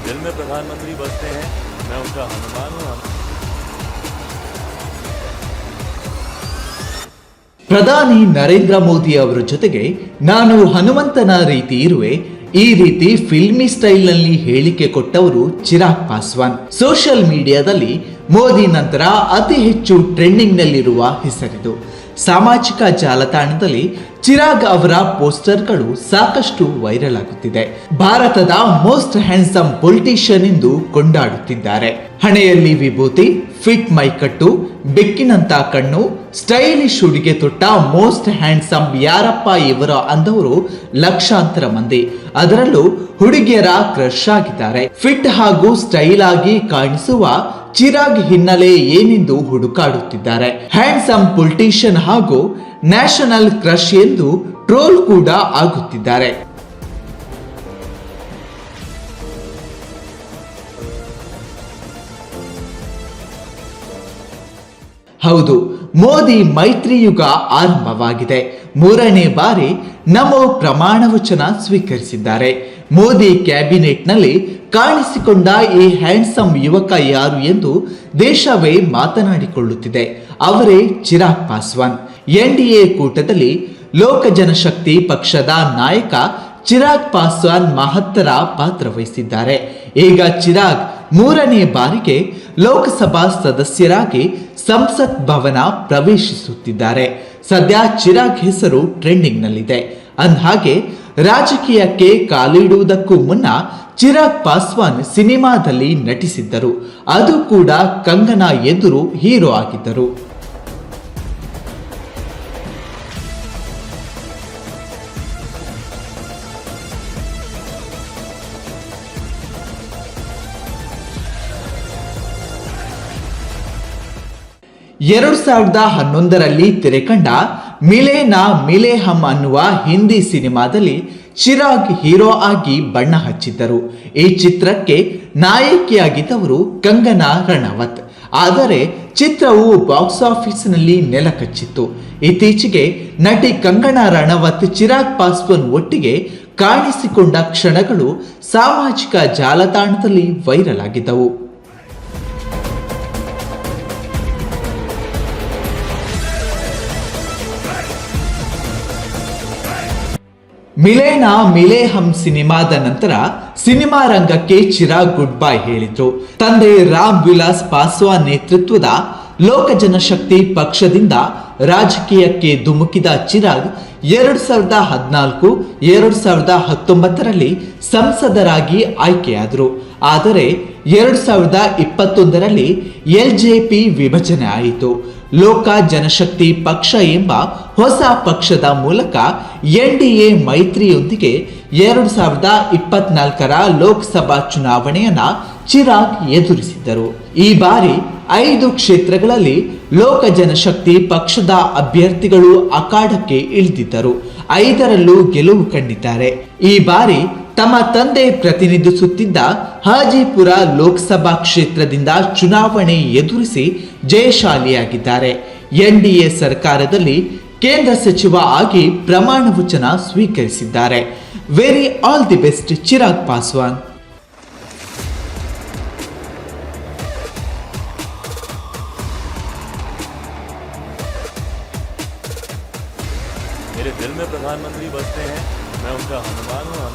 दिल में प्रधानमंत्री बसते हैं मैं उनका हनुमान हूँ ಪ್ರಧಾನಿ ನರೇಂದ್ರ ಮೋದಿ ಅವರ ಜೊತೆಗೆ ನಾನು ಹನುಮಂತನ ರೀತಿ ಇರುವೆ ಈ ರೀತಿ ಫಿಲ್ಮಿ ಸ್ಟೈಲ್ನಲ್ಲಿ ಹೇಳಿಕೆ ಕೊಟ್ಟವರು ಚಿರಾಗ್ ಪಾಸ್ವಾನ್. ಸೋಷಿಯಲ್ ಮೀಡಿಯಾದಲ್ಲಿ ಮೋದಿ ನಂತರ ಅತಿ ಹೆಚ್ಚು ಟ್ರೆಂಡಿಂಗ್ನಲ್ಲಿರುವ ಹೆಸರಿದು. ಸಾಮಾಜಿಕ ಜಾಲತಾಣದಲ್ಲಿ ಚಿರಾಗ್ ಅವರ ಪೋಸ್ಟರ್ಗಳು ಸಾಕಷ್ಟು ವೈರಲ್ ಆಗುತ್ತಿದೆ. ಭಾರತದ ಮೋಸ್ಟ್ ಹ್ಯಾಂಡ್ಸಮ್ ಪೊಲಿಟಿಷಿಯನ್ ಎಂದು ಕೊಂಡಾಡುತ್ತಿದ್ದಾರೆ. ಹಣೆಯಲ್ಲಿ ವಿಭೂತಿ ಫಿಟ್ ಮೈಕಟ್ಟು ಬೆಕ್ಕಿನಂತ ಕಣ್ಣು ಸ್ಟೈಲಿಶ್ ಉಡುಗೆ ತೊಟ್ಟ ಮೋಸ್ಟ್ ಹ್ಯಾಂಡ್ಸಮ್ ಯಾರಪ್ಪ ಇವರ ಅಂದವರು ಲಕ್ಷಾಂತರ ಮಂದಿ. ಅದರಲ್ಲೂ ಹುಡುಗಿಯರ ಕ್ರಶ್ ಆಗಿದ್ದಾರೆ. ಫಿಟ್ ಹಾಗೂ ಸ್ಟೈಲ್ ಆಗಿ ಕಾಣಿಸುವ ಚಿರಾಗ್ ಹಿನ್ನೆಲೆ ಏನೆಂದು ಹುಡುಕಾಡುತ್ತಿದ್ದಾರೆ. ಹ್ಯಾಂಡ್ಸಮ್ ಪೊಲಿಟಿಷಿಯನ್ ಹಾಗೂ ನ್ಯಾಷನಲ್ ಕ್ರಶ್ ಎಂದು ಟ್ರೋಲ್ ಕೂಡ ಆಗುತ್ತಿದ್ದಾರೆ. ಹೌದು, ಮೋದಿ ಮೈತ್ರಿ ಯುಗ ಆರಂಭವಾಗಿದೆ. ಮೂರನೇ ಬಾರಿ ನಮೋ ಪ್ರಮಾಣ ವಚನ ಸ್ವೀಕರಿಸಿದ್ದಾರೆ. ಮೋದಿ ಕ್ಯಾಬಿನೆಟ್ನಲ್ಲಿ ಕಾಣಿಸಿಕೊಂಡ ಈ ಹ್ಯಾಂಡ್ಸಮ್ ಯುವಕ ಯಾರು ಎಂದು ದೇಶವೇ ಮಾತನಾಡಿಕೊಳ್ಳುತ್ತಿದೆ. ಅವರೇ Chirag Paswan. N D A ಕೂಟದಲ್ಲಿ ಲೋಕ ಜನಶಕ್ತಿ ಪಕ್ಷದ ನಾಯಕ ಚಿರಾಗ್ ಪಾಸ್ವಾನ್ ಮಹತ್ತರ ಪಾತ್ರ ವಹಿಸಿದ್ದಾರೆ. ಈಗ ಚಿರಾಗ್ ಮೂರನೇ ಬಾರಿಗೆ ಲೋಕಸಭಾ ಸದಸ್ಯರಾಗಿ ಸಂಸತ್ ಭವನ ಪ್ರವೇಶಿಸುತ್ತಿದ್ದಾರೆ. ಸದ್ಯ ಚಿರಾಗ್ ಹೆಸರು ಟ್ರೆಂಡಿಂಗ್ನಲ್ಲಿದೆ. ಅಂದಹಾಗೆ ರಾಜಕೀಯಕ್ಕೆ ಕಾಲಿಡುವುದಕ್ಕೂ ಮುನ್ನ ಚಿರಾಗ್ ಪಾಸ್ವಾನ್ ಸಿನಿಮಾದಲ್ಲಿ ನಟಿಸಿದ್ದರು. ಅದು ಕೂಡ ಕಂಗನಾ ಎದುರು ಹೀರೋ ಆಗಿದ್ದರು. ಎರಡು ಸಾವಿರದ ಹನ್ನೊಂದರಲ್ಲಿ ತೆರೆಕಂಡ ಮಿಲೆ ನಾ ಮಿಲೆ ಹಮ್ ಅನ್ನುವ ಹಿಂದಿ ಸಿನಿಮಾದಲ್ಲಿ ಚಿರಾಗ್ ಹೀರೋ ಆಗಿ ಬಣ್ಣ ಹಚ್ಚಿದ್ದರು. ಈ ಚಿತ್ರಕ್ಕೆ ನಾಯಕಿಯಾಗಿದ್ದವರು ಕಂಗನಾ ರಣವತ್. ಆದರೆ ಚಿತ್ರವು ಬಾಕ್ಸ್ ಆಫೀಸ್ನಲ್ಲಿ ನೆಲಕಚ್ಚಿತ್ತು ಇತ್ತೀಚೆಗೆ ನಟಿ ಕಂಗನಾ ರಣವತ್ ಚಿರಾಗ್ ಪಾಸ್ವಾನ್ ಒಟ್ಟಿಗೆ ಕಾಣಿಸಿಕೊಂಡ ಕ್ಷಣಗಳು ಸಾಮಾಜಿಕ ಜಾಲತಾಣದಲ್ಲಿ ವೈರಲ್ ಆಗಿದ್ದವು. ಮಿಲೇನ ಮಿಲೇಹಂ ಸಿನಿಮಾದ ನಂತರ ಸಿನಿಮಾ ರಂಗಕ್ಕೆ ಚಿರಾಗ್ ಗುಡ್ ಬೈ ಹೇಳಿದ್ರು. ತಂದೆ ರಾಮ್ ವಿಲಾಸ್ ಪಾಸ್ವಾನ್ ನೇತೃತ್ವದ ಲೋಕ ಜನಶಕ್ತಿ ಪಕ್ಷದಿಂದ ರಾಜಕೀಯಕ್ಕೆ ಧುಮುಕಿದ ಚಿರಾಗ್ ಎರಡು ಸಾವಿರದ ಹದಿನಾಲ್ಕು, ಎರಡು ಸಾವಿರದ ಹತ್ತೊಂಬತ್ತರಲ್ಲಿ ಸಂಸದರಾಗಿ ಆಯ್ಕೆಯಾದರು. ಆದರೆ ಎರಡು ಸಾವಿರದ ಇಪ್ಪತ್ತೊಂದರಲ್ಲಿ ಎಲ್ಜೆಪಿ ವಿಭಜನೆ ಆಯಿತು. ಲೋಕ ಜನಶಕ್ತಿ ಪಕ್ಷ ಎಂಬ ಹೊಸ ಪಕ್ಷದ ಮೂಲಕ ಎನ್ ಡಿ ಎ ಮೈತ್ರಿಯೊಂದಿಗೆ ಎರಡು ಸಾವಿರದ ಇಪ್ಪತ್ನಾಲ್ಕರ ಲೋಕಸಭಾ ಚುನಾವಣೆಯನ್ನ ಚಿರಾಗ್ ಎದುರಿಸಿದ್ದರು. ಈ ಬಾರಿ ಐದು ಕ್ಷೇತ್ರಗಳಲ್ಲಿ ಲೋಕ ಜನಶಕ್ತಿ ಪಕ್ಷದ ಅಭ್ಯರ್ಥಿಗಳು ಅಖಾಡಕ್ಕೆ ಇಳಿದಿದ್ದರು. ಐದರಲ್ಲೂ ಗೆಲುವು ಕಂಡಿದ್ದಾರೆ. ಈ ಬಾರಿ ತಮ್ಮ ತಂದೆ ಪ್ರತಿನಿಧಿಸುತ್ತಿದ್ದ ಹಾಜಿಪುರ ಲೋಕಸಭಾ ಕ್ಷೇತ್ರದಿಂದ ಚುನಾವಣೆ ಎದುರಿಸಿ ಜಯಶಾಲಿಯಾಗಿದ್ದಾರೆ ಎನ್ಡಿಎ ಸರ್ಕಾರದಲ್ಲಿ ಕೇಂದ್ರ ಸಚಿವ ಆಗಿ ಪ್ರಮಾಣ ವಚನ ಸ್ವೀಕರಿಸಿದ್ದಾರೆ very all the best Chirag Paswan मेरे दिल में प्रधानमंत्री बसते हैं मैं उनका हनुमान हूँ